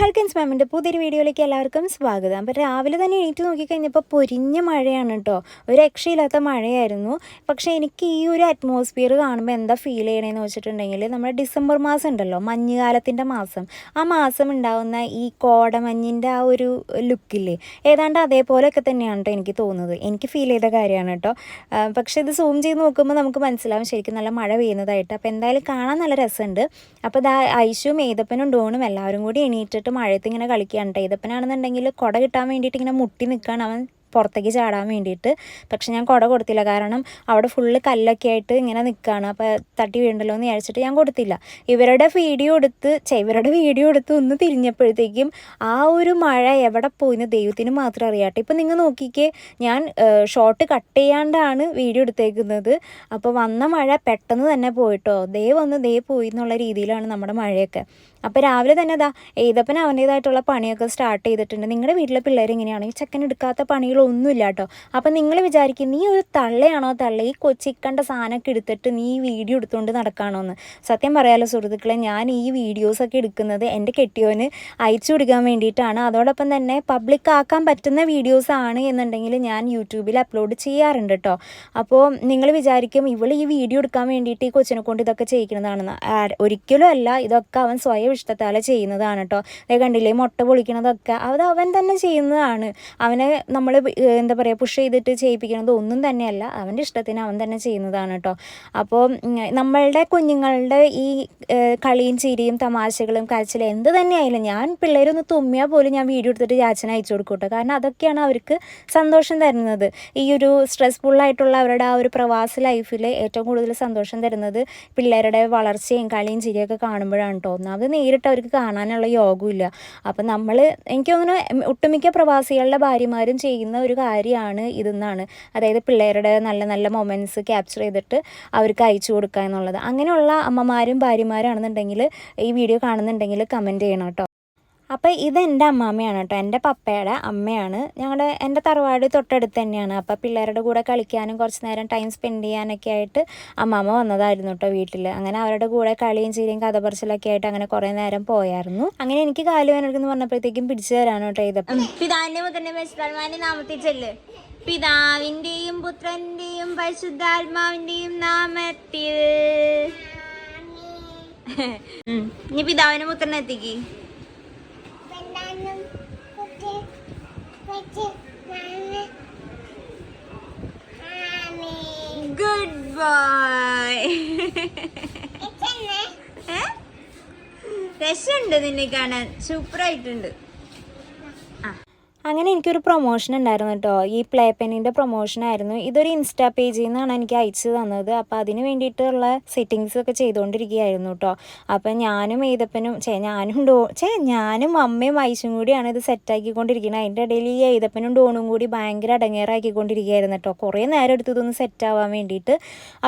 ഹൽക്കൻസ് മാമിന്റെ പുതിയൊരു വീഡിയോയിലേക്ക് എല്ലാവർക്കും സ്വാഗതം. അപ്പോൾ രാവിലെ തന്നെ എണീറ്റ് നോക്കിക്കഴിഞ്ഞപ്പോൾ പൊരിഞ്ഞ മഴയാണ് കേട്ടോ ഒരു രക്ഷയില്ലാത്ത മഴയായിരുന്നു. പക്ഷേ എനിക്ക് ഈ ഒരു അറ്റ്മോസ്ഫിയർ കാണുമ്പോൾ എന്താ ഫീൽ ചെയ്യണമെന്ന് വെച്ചിട്ടുണ്ടെങ്കിൽ നമ്മുടെ ഡിസംബർ മാസം ഉണ്ടല്ലോ മഞ്ഞുകാലത്തിന്റെ മാസം. ആ മാസം ഉണ്ടാകുന്ന ഈ കോടമഞ്ഞിന്റെ ആ ഒരു ലുക്കില്ലേ ഏതാണ്ട് അതേപോലെയൊക്കെ തന്നെയാണ് കേട്ടോ എനിക്ക് തോന്നുന്നത്. എനിക്ക് ഫീൽ ചെയ്ത കാര്യമാണ് കേട്ടോ പക്ഷേ ഇത് സൂം ചെയ്ത് നോക്കുമ്പോൾ നമുക്ക് മനസ്സിലാവും ശരിക്കും നല്ല മഴ പെയ്യുന്നതായിട്ട്. അപ്പോൾ എന്തായാലും കാണാൻ നല്ല രസമുണ്ട്. അപ്പോൾ ഇതാ ഐശുവും ഏതപ്പനും ഡോണും എല്ലാവരും കൂടി എണീറ്റിട്ട് മഴയത്ത് ഇങ്ങനെ കളിക്കുകയാണ് കേട്ടോ ഇതപ്പനാണെന്നുണ്ടെങ്കിൽ കുട കിട്ടാൻ വേണ്ടിയിട്ട് ഇങ്ങനെ മുട്ടി നിൽക്കുകയാണ്. അവൻ പുറത്തേക്ക് ചാടാൻ വേണ്ടിയിട്ട്. പക്ഷെ ഞാൻ കുട കൊടുത്തില്ല. കാരണം അവിടെ ഫുള്ള് കല്ലൊക്കെ ആയിട്ട് ഇങ്ങനെ നിൽക്കുകയാണ്. അപ്പോൾ തട്ടി വീണ്ടല്ലോ എന്ന് വിചാരിച്ചിട്ട് ഞാൻ കൊടുത്തില്ല. ഇവരുടെ വീഡിയോ എടുത്ത് ഇവരുടെ വീഡിയോ എടുത്ത് ഒന്ന് തിരിഞ്ഞപ്പോഴത്തേക്കും ആ ഒരു മഴ എവിടെ പോയിന്ന് ദൈവത്തിന് മാത്രം അറിയാട്ടെ. ഇപ്പം നിങ്ങൾ നോക്കിക്കേ ഞാൻ ഷോർട്ട് കട്ട് ചെയ്യാണ്ടാണ് വീഡിയോ എടുത്തേക്കുന്നത്. അപ്പോൾ വന്ന മഴ പെട്ടെന്ന് തന്നെ പോയിട്ടോ. ദേ വന്ന് ദേ പോയി എന്നുള്ള രീതിയിലാണ് നമ്മുടെ മഴയൊക്കെ. അപ്പോൾ രാവിലെ തന്നെ അതാ ഏതപ്പൻ അവന്റേതായിട്ടുള്ള പണിയൊക്കെ സ്റ്റാർട്ട് ചെയ്തിട്ടുണ്ട്. നിങ്ങളുടെ വീട്ടിലെ പിള്ളേർ എങ്ങനെയാണ്? ഈ ചെക്കൻ എടുക്കാത്ത പണികളൊന്നുമില്ല കേട്ടോ അപ്പോൾ നിങ്ങൾ വിചാരിക്കും നീ ഒരു തള്ളയാണോ? തള്ള ഈ കൊച്ചിക്കണ്ട സാധനമൊക്കെ എടുത്തിട്ട് നീ വീഡിയോ എടുത്തുകൊണ്ട് നടക്കാണോ എന്ന് സത്യം പറയാലോ സുഹൃത്തുക്കളെ ഞാൻ ഈ വീഡിയോസൊക്കെ എടുക്കുന്നത് എന്റെ കെട്ടിയോന് അയച്ചു കൊടുക്കാൻ വേണ്ടിയിട്ടാണ്. അതോടൊപ്പം തന്നെ പബ്ലിക് ആക്കാൻ പറ്റുന്ന വീഡിയോസ് ആണ് എന്നുണ്ടെങ്കിൽ ഞാൻ യൂട്യൂബിൽ അപ്ലോഡ് ചെയ്യാറുണ്ട് കേട്ടോ അപ്പോൾ നിങ്ങൾ വിചാരിക്കും ഇവൾ ഈ വീഡിയോ എടുക്കാൻ വേണ്ടിയിട്ട് ഈ കൊച്ചിനെ കൊണ്ട് ഇതൊക്കെ ചെയ്യിക്കുന്നതാണെന്ന്. ഒരിക്കലും അല്ല ഇതൊക്കെ അവൻ സ്വയം ഇഷ്ടത്താലെ ചെയ്യുന്നതാണ് കേട്ടോ അതേ കണ്ടില്ലേ മുട്ട പൊളിക്കണതൊക്കെ. അത് അവൻ തന്നെ ചെയ്യുന്നതാണ്. അവനെ നമ്മൾ എന്താ പറയുക പുഷ് ചെയ്തിട്ട് ചെയ്യിപ്പിക്കുന്നത് ഒന്നും തന്നെയല്ല. അവന്റെ ഇഷ്ടത്തിന് അവൻ തന്നെ ചെയ്യുന്നതാണ് കേട്ടോ അപ്പോൾ നമ്മളുടെ കുഞ്ഞുങ്ങളുടെ ഈ കളിയും ചിരിയും തമാശകളും കരച്ചിലും എന്ത് തന്നെയായാലും ഞാൻ പിള്ളേരൊന്ന് തുമ്മിയാൽ പോലും ഞാൻ വീഡിയോ എടുത്തിട്ട് ചാച്ചന് അയച്ചു കൊടുക്കും കേട്ടോ കാരണം അതൊക്കെയാണ് അവർക്ക് സന്തോഷം തരുന്നത്. ഈ ഒരു സ്ട്രെസ്ഫുള്ളായിട്ടുള്ള അവരുടെ ആ ഒരു പ്രവാസ ലൈഫിൽ ഏറ്റവും കൂടുതൽ സന്തോഷം തരുന്നത് പിള്ളേരുടെ വളർച്ചയും കളിയും ചിരിയൊക്കെ കാണുമ്പോഴാണ് കേട്ടോ ഒന്നാമത് നേരിട്ട് അവർക്ക് കാണാനുള്ള യോഗമില്ല അപ്പം നമ്മൾ എനിക്ക് തോന്നുന്നു ഒട്ടുമിക്ക പ്രവാസികളുടെ ഭാര്യമാരും ചെയ്യുന്ന ഒരു കാര്യമാണ് ഇതെന്നാണ്. അതായത് പിള്ളേരുടെ നല്ല നല്ല മൊമെന്റ്സ് ക്യാപ്ചർ ചെയ്തിട്ട് അവർക്ക് അയച്ചു കൊടുക്കുക എന്നുള്ളത് അങ്ങനെയുള്ള അമ്മമാരും ഭാര്യമാരാണെന്നുണ്ടെങ്കിൽ ഈ വീഡിയോ കാണുന്നുണ്ടെങ്കിൽ കമന്റ് ചെയ്യണം കേട്ടോ. അപ്പോൾ ഇത് എന്റെ അമ്മാമ്മയാണ് കേട്ടോ. എന്റെ പപ്പയുടെ അമ്മയാണ്. ഞങ്ങളുടെ എന്റെ തറവാട് തൊട്ടടുത്ത് തന്നെയാണ്. അപ്പോൾ പിള്ളേരുടെ കൂടെ കളിക്കാനും കുറച്ച് നേരം ടൈം സ്പെൻഡ് ചെയ്യാനൊക്കെ ആയിട്ട് അമ്മാമ്മ വന്നതായിരുന്നു കേട്ടോ വീട്ടിൽ അങ്ങനെ അവരുടെ കൂടെ കളിയും ചിരിയും കഥ പറച്ചിലൊക്കെ ആയിട്ട് അങ്ങനെ കുറേ നേരം പോയായിരുന്നു. അങ്ങനെ എനിക്ക് കാൽ വേനെടുക്കുന്നു പറഞ്ഞപ്പോഴത്തേക്കും പിടിച്ചു തരാണ് കേട്ടോ നാമത്തിൽ ചെല്ല് പിതാവിന്റെയും പുത്രന്റെയും പരിശുദ്ധാത്മാവിന്റെയും നാമത്തിൽ. ഉം. ഇനി പിതാവിനെ പുത്രനെ ഗുഡ് ബോയ് രസമുണ്ട് നിന്നെ കാണാൻ. സൂപ്പർ ആയിട്ടുണ്ട്. അങ്ങനെ എനിക്കൊരു പ്രൊമോഷൻ ഉണ്ടായിരുന്നു കേട്ടോ ഈ പ്ലേ പെന്നിന്റെ പ്രൊമോഷൻ ആയിരുന്നു. ഇതൊരു ഇൻസ്റ്റാ പേജിൽ നിന്നാണ് എനിക്ക് അയച്ചു തന്നത്. അപ്പോൾ അതിന് വേണ്ടിയിട്ടുള്ള സെറ്റിങ്സ് ഒക്കെ ചെയ്തുകൊണ്ടിരിക്കുകയായിരുന്നു കേട്ടോ അപ്പം ഞാനും ഏതപ്പനും ചേ ഞാനും ഡോ ചേ ഞാനും അമ്മയും വയസ്സും കൂടിയാണ് ഇത് സെറ്റാക്കിക്കൊണ്ടിരിക്കുന്നത് അതിന്റെ ഇടയിൽ ഈ ഏതപ്പനും ഡോണും കൂടി ഭയങ്കര അടങ്ങേറാക്കിക്കൊണ്ടിരിക്കുകയായിരുന്നു കേട്ടോ കുറേ നേരം എടുത്ത് ഇതൊന്ന് സെറ്റാവാൻ വേണ്ടിയിട്ട്.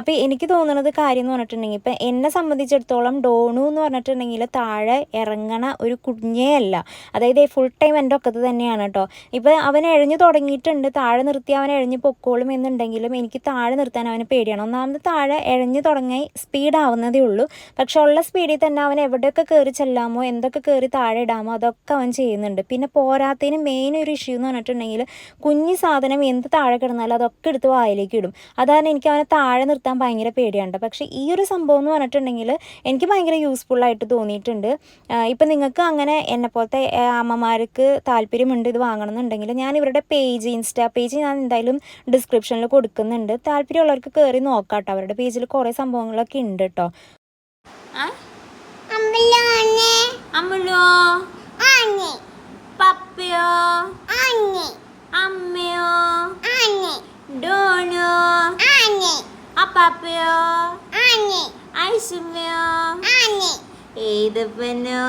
അപ്പോൾ എനിക്ക് തോന്നുന്നത് കാര്യം എന്ന് പറഞ്ഞിട്ടുണ്ടെങ്കിൽ ഇപ്പം എന്നെ സംബന്ധിച്ചിടത്തോളം ഡോണു എന്ന് പറഞ്ഞിട്ടുണ്ടെങ്കിൽ താഴെ ഇറങ്ങണ ഒരു കുഞ്ഞേ അല്ല. അതായത് ഫുൾ ടൈം എന്റെ ഒക്കത്ത് തന്നെയാണ് കേട്ടോ ഇപ്പം അവൻ എഴഞ്ഞു തുടങ്ങിയിട്ടുണ്ട്. താഴെ നിർത്തി അവൻ എഴഞ്ഞ് പൊക്കോളും എന്നുണ്ടെങ്കിലും എനിക്ക് താഴെ നിർത്താൻ അവന് പേടിയാണ്. ഒന്നാമത് താഴെ എഴഞ്ഞു തുടങ്ങി സ്പീഡ് ആവുന്നതേ ഉള്ളൂ. പക്ഷെ ഉള്ള സ്പീഡിൽ തന്നെ അവൻ എവിടെയൊക്കെ കയറി ചെല്ലാമോ എന്തൊക്കെ കയറി താഴെ ഇടാമോ അതൊക്കെ അവൻ ചെയ്യുന്നുണ്ട്. പിന്നെ പോരാത്തതിന് മെയിൻ ഒരു ഇഷ്യൂ എന്ന് പറഞ്ഞിട്ടുണ്ടെങ്കിൽ കുഞ്ഞു സാധനം എന്ത് താഴെ കിടന്നാലും അതൊക്കെ എടുത്ത് വായിലേക്ക് ഇടും. അതാണ് എനിക്ക് അവനെ താഴെ നിർത്താൻ ഭയങ്കര പേടിയുണ്ട് പക്ഷേ ഈ ഒരു സംഭവം എന്ന് പറഞ്ഞിട്ടുണ്ടെങ്കിൽ എനിക്ക് ഭയങ്കര യൂസ്ഫുൾ ആയിട്ട് തോന്നിയിട്ടുണ്ട്. ഇപ്പം നിങ്ങൾക്ക് അങ്ങനെ എന്നെ പോലത്തെ അമ്മമാർക്ക് താല്പര്യമുണ്ട് ഇത് വാങ്ങണം എന്നുണ്ടെങ്കിൽ ഞാൻ ഇവരുടെ പേജ് ഇൻസ്റ്റാ പേജ് ഞാൻ എന്തായാലും ഡിസ്ക്രിപ്ഷനിൽ കൊടുക്കുന്നുണ്ട്. താല്പര്യമുള്ളവർക്ക് കയറി നോക്കാം കേട്ടോ അവരുടെ പേജിൽ കുറേ സംഭവങ്ങളൊക്കെ ഉണ്ട് കേട്ടോ ഏത് പപ്പയോ? അമ്മയോ? ഡോണോ? അപ്പാപ്പയോ ഐസുമ്മയോ? ഏതപ്പനോ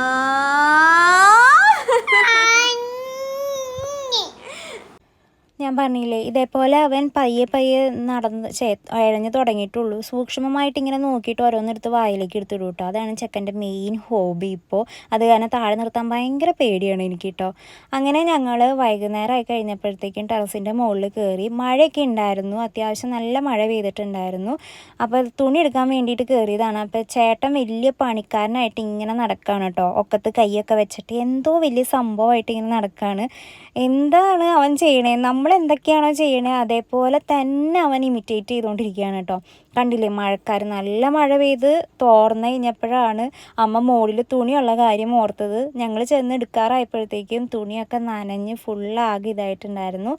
ഞാൻ പറഞ്ഞില്ലേ ഇതേപോലെ അവൻ പയ്യെ പയ്യെ നടന്ന് ചേ അഴഞ്ഞു തുടങ്ങിയിട്ടുള്ളൂ. സൂക്ഷ്മമായിട്ട് ഇങ്ങനെ നോക്കിയിട്ട് ഓരോന്നെടുത്ത് വായിലേക്ക് എടുത്തിടും കേട്ടോ. അതാണ് ചെക്കന്റെ മെയിൻ ഹോബി ഇപ്പോൾ. അത് കാരണം താഴെ നിർത്താൻ ഭയങ്കര പേടിയാണ് എനിക്ക് കേട്ടോ അങ്ങനെ ഞങ്ങൾ വൈകുന്നേരമായി കഴിഞ്ഞപ്പോഴത്തേക്കും ടെറസിന്റെ മുകളിൽ കയറി മഴയൊക്കെ ഉണ്ടായിരുന്നു. അത്യാവശ്യം നല്ല മഴ പെയ്തിട്ടുണ്ടായിരുന്നു. അപ്പോൾ തുണി എടുക്കാൻ വേണ്ടിയിട്ട് കയറിയതാണ്. അപ്പോൾ ചേട്ടൻ വലിയ പണിക്കാരനായിട്ട് ഇങ്ങനെ നടക്കുകയാണ് കേട്ടോ. ഒക്കത്ത് കൈയൊക്കെ വെച്ചിട്ട് എന്തോ വലിയ സംഭവമായിട്ട് ഇങ്ങനെ നടക്കുകയാണ് എന്താണ് അവൻ ചെയ്യണേ? നമ്മൾ എന്തൊക്കെയാണോ ചെയ്യണേ അതേപോലെ തന്നെ അവൻ ഇമിറ്റേറ്റ് ചെയ്തുകൊണ്ടിരിക്കുകയാണ് കേട്ടോ. കണ്ടില്ലേ മഴക്കാർ നല്ല മഴ പെയ്ത് തോർന്ന് കഴിഞ്ഞപ്പോഴാണ് അമ്മ മുകളിൽ തുണിയുള്ള കാര്യം ഓർത്തത്. ഞങ്ങൾ ചെന്ന് എടുക്കാറായപ്പോഴത്തേക്കും തുണിയൊക്കെ നനഞ്ഞ് ഫുള്ളാകെ ഇതായിട്ടുണ്ടായിരുന്നു.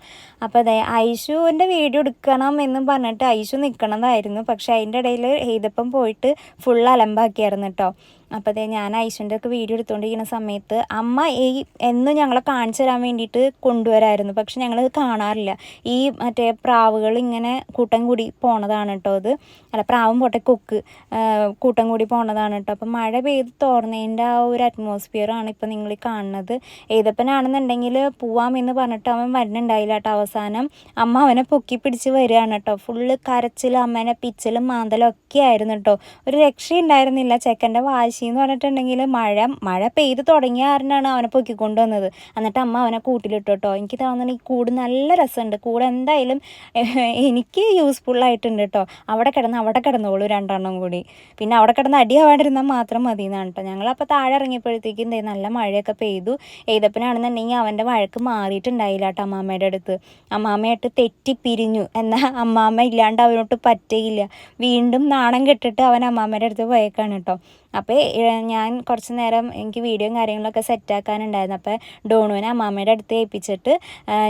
അപ്പോൾ അതെ ഐശുവിന്റെ വീഡിയോ എടുക്കണം എന്നും പറഞ്ഞിട്ട് ഐശു നിൽക്കണതായിരുന്നു. പക്ഷേ അതിന്റെ ഇടയിൽ എഴുതപ്പം പോയിട്ട് ഫുൾ അലമ്പാക്കിയായിരുന്നു കേട്ടോ. അപ്പോൾ അതേ ഞാൻ ഐശ്വന്റെ ഒക്കെ വീഡിയോ എടുത്തുകൊണ്ടിരിക്കുന്ന സമയത്ത് അമ്മ ഈ എന്നും ഞങ്ങളെ കാണിച്ചു തരാൻ വേണ്ടിയിട്ട് കൊണ്ടുവരായിരുന്നു. പക്ഷെ ഞങ്ങൾ കാണാറില്ല. ഈ മറ്റേ പ്രാവുകൾ ഇങ്ങനെ കൂട്ടം കൂടി പോണതാണ് കേട്ടോ അത്. അല്ല പ്രാവും പോട്ടെ കൊക്ക് കൂട്ടം കൂടി പോണതാണ് കേട്ടോ. അപ്പം മഴ പെയ്ത് തോർന്നതിന്റെ ആ ഒരു അറ്റ്മോസ്ഫിയറാണ് ഇപ്പം നിങ്ങൾ കാണുന്നത്. ഏതപ്പനാണെന്നുണ്ടെങ്കിൽ പോവാമെന്ന് പറഞ്ഞിട്ട് അവൻ വരണുണ്ടായില്ല കേട്ടോ അവസാനം. അമ്മ അവനെ പൊക്കി പിടിച്ച് വരികയാണ് കേട്ടോ. ഫുള്ള് കരച്ചിലും അമ്മേനെ പിച്ചലും മാന്തലും ഒക്കെ ആയിരുന്നു കേട്ടോ. ഒരു രക്ഷയുണ്ടായിരുന്നില്ല. ചെക്കന്റെ വാശി എന്ന് പറഞ്ഞിട്ടുണ്ടെങ്കിൽ മഴ മഴ പെയ്ത് തുടങ്ങിയ കാരണമാണ് അവനെ പൊക്കിക്കൊണ്ട് വന്നത്. എന്നിട്ട് അമ്മ അവനെ കൂട്ടിലിട്ടു കേട്ടോ. എനിക്ക് തോന്നുന്നു ഈ കൂട് നല്ല രസമുണ്ട്. കൂട് എന്തായാലും എനിക്ക് യൂസ്ഫുൾ ആയിട്ടുണ്ട് കേട്ടോ. അവിടെ കിടന്ന് അവിടെ കിടന്നോളൂ രണ്ടെണ്ണം കൂടി. പിന്നെ അവിടെ കിടന്ന് അടിയാവാണ്ടിരുന്നാൽ മാത്രം മതി എന്നാണ് കേട്ടോ. ഞങ്ങളപ്പോൾ താഴെ ഇറങ്ങിയപ്പോഴത്തേക്കും നല്ല മഴയൊക്കെ പെയ്തു. എഴുതപ്പനാണെന്നുണ്ടെങ്കിൽ അവന്റെ വഴക്ക് മാറിയിട്ടുണ്ടായില്ല കേട്ടോ അമ്മാമ്മയുടെ അടുത്ത്. അമ്മാമ്മയായിട്ട് തെറ്റി പിരിഞ്ഞു എന്നാൽ അമ്മാമ്മ ഇല്ലാണ്ട് അവനോട്ട് പറ്റയില്ല വീണ്ടും നാണം കെട്ടിട്ട് അവൻ അമ്മാമ്മയുടെ അടുത്ത് പോയേക്കാണ് കേട്ടോ. അപ്പോൾ ഞാൻ കുറച്ച് നേരം എനിക്ക് വീഡിയോയും കാര്യങ്ങളൊക്കെ സെറ്റാക്കാനുണ്ടായിരുന്നു. അപ്പോൾ ഡോണുവിനെ അമ്മാമ്മയുടെ അടുത്ത് ഏൽപ്പിച്ചിട്ട്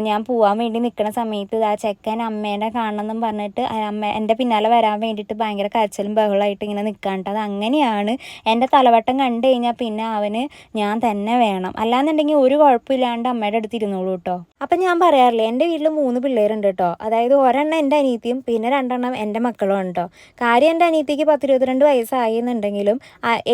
ഞാൻ പോവാൻ വേണ്ടി നിൽക്കുന്ന സമയത്ത് ആ ചെക്കൻ അമ്മേനെ കാണണമെന്നും പറഞ്ഞിട്ട് അമ്മ എന്റെ പിന്നാലെ വരാൻ വേണ്ടിയിട്ട് ഭയങ്കര കരച്ചിലും ബഹളമായിട്ട് ഇങ്ങനെ നിൽക്കാണ്ട് അത് അങ്ങനെയാണ് എന്റെ തലവട്ടം കണ്ടു കഴിഞ്ഞാൽ പിന്നെ അവന് ഞാൻ തന്നെ വേണം. അല്ലാന്നുണ്ടെങ്കിൽ ഒരു കുഴപ്പമില്ലാണ്ട് അമ്മയുടെ അടുത്ത് ഇരുന്നോളൂ കേട്ടോ അപ്പം ഞാൻ പറയാറില്ലേ എന്റെ വീട്ടിൽ മൂന്ന് പിള്ളേരുണ്ട് കേട്ടോ അതായത് ഒരെണ്ണം എന്റെ അനിയത്തിയും പിന്നെ രണ്ടെണ്ണം എന്റെ മക്കളും ഉണ്ടോ കാര്യം എന്റെ അനിയത്തിക്ക് പത്തിരുപത്തിരണ്ട് വയസ്സായി എന്നുണ്ടെങ്കിലും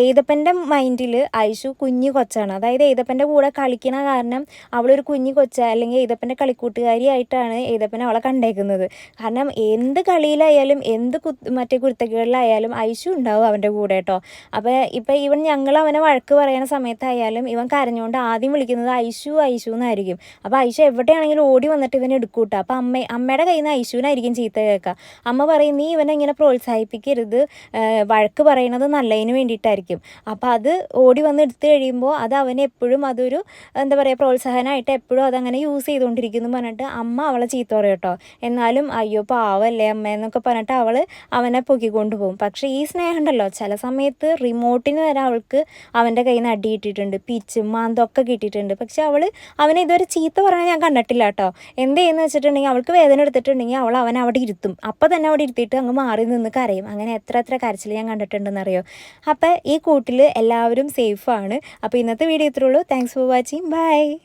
എയ്തപ്പന്റെ മൈൻഡിൽ ഐഷു കുഞ്ഞു കൊച്ചാണ്. അതായത് എയ്തപ്പന്റെ കൂടെ കളിക്കണ കാരണം അവളൊരു കുഞ്ഞു കൊച്ച അല്ലെങ്കിൽ എയ്തപ്പന്റെ കളിക്കൂട്ടുകാരിയായിട്ടാണ് എയ്തപ്പൻ അവളെ കണ്ടേക്കുന്നത്. കാരണം എന്ത് കളിയിലായാലും എന്ത് കു മറ്റേ കുരുത്തക്കുകളിലായാലും ഐഷു ഉണ്ടാവും അവന്റെ കൂടെ കേട്ടോ. അപ്പോൾ ഇപ്പം ഇവൻ ഞങ്ങൾ അവനെ വഴക്ക് പറയുന്ന സമയത്തായാലും ഇവൻ കരഞ്ഞുകൊണ്ട് ആദ്യം വിളിക്കുന്നത് ഐഷു ഐഷു എന്നായിരിക്കും. അപ്പോൾ ഐഷു എവിടെയാണെങ്കിലും ഓടി വന്നിട്ട് ഇവനെ എടുക്കൂട്ടോ. അപ്പോൾ അമ്മ അമ്മയുടെ കയ്യിൽ നിന്ന് ഐഷുവിനായിരിക്കും ചീത്ത കേൾക്കുക. അമ്മ പറയും നീ ഇവനെ ഇങ്ങനെ പ്രോത്സാഹിപ്പിക്കരുത്. വഴക്ക് പറയുന്നത് നല്ലതിന് വേണ്ടിയിട്ടായിരിക്കും അപ്പോൾ അത് ഓടി വന്ന് എടുത്തു കഴിയുമ്പോൾ അത് അവനെ എപ്പോഴും അതൊരു എന്താ പറയുക പ്രോത്സാഹനമായിട്ട് എപ്പോഴും അതങ്ങനെ യൂസ് ചെയ്തുകൊണ്ടിരിക്കുന്നു പറഞ്ഞിട്ട് അമ്മ അവളെ ചീത്ത പറയും കേട്ടോ. എന്നാലും അയ്യോ പാവല്ലേ അമ്മ എന്നൊക്കെ പറഞ്ഞിട്ട് അവൾ അവനെ പൊക്കിക്കൊണ്ട് പോകും. പക്ഷേ ഈ സ്നേഹം ഉണ്ടല്ലോ ചില സമയത്ത് റിമോട്ടിന് വരെ അവൾക്ക് അവന്റെ കയ്യിൽ നിന്ന് അടി കിട്ടിയിട്ടുണ്ട് പിച്ചും മാന്തൊക്കെ കിട്ടിയിട്ടുണ്ട്. പക്ഷെ അവൾ അവനെ ഇതുവരെ ചീത്ത പറയാൻ ഞാൻ കണ്ടിട്ടില്ല കേട്ടോ. എന്ത് ചെയ്യുന്ന വെച്ചിട്ടുണ്ടെങ്കിൽ അവൾക്ക് വേദന എടുത്തിട്ടുണ്ടെങ്കിൽ അവൾ അവൻ അവിടെ ഇരുത്തും. അപ്പം തന്നെ അവിടെ ഇരുത്തിയിട്ട് അങ്ങ് മാറി നിന്ന് കരയും. അങ്ങനെ എത്ര എത്ര കരച്ചിൽ ഞാൻ കണ്ടിട്ടുണ്ടെന്നറിയോ? അപ്പോൾ ഈ കൂട്ടിൽ എല്ലാവരും സേഫാണ് അപ്പോൾ ഇന്നത്തെ വീഡിയോ ഇത്രയുള്ളൂ താങ്ക്സ് ഫോർ വാച്ചിങ് ബൈ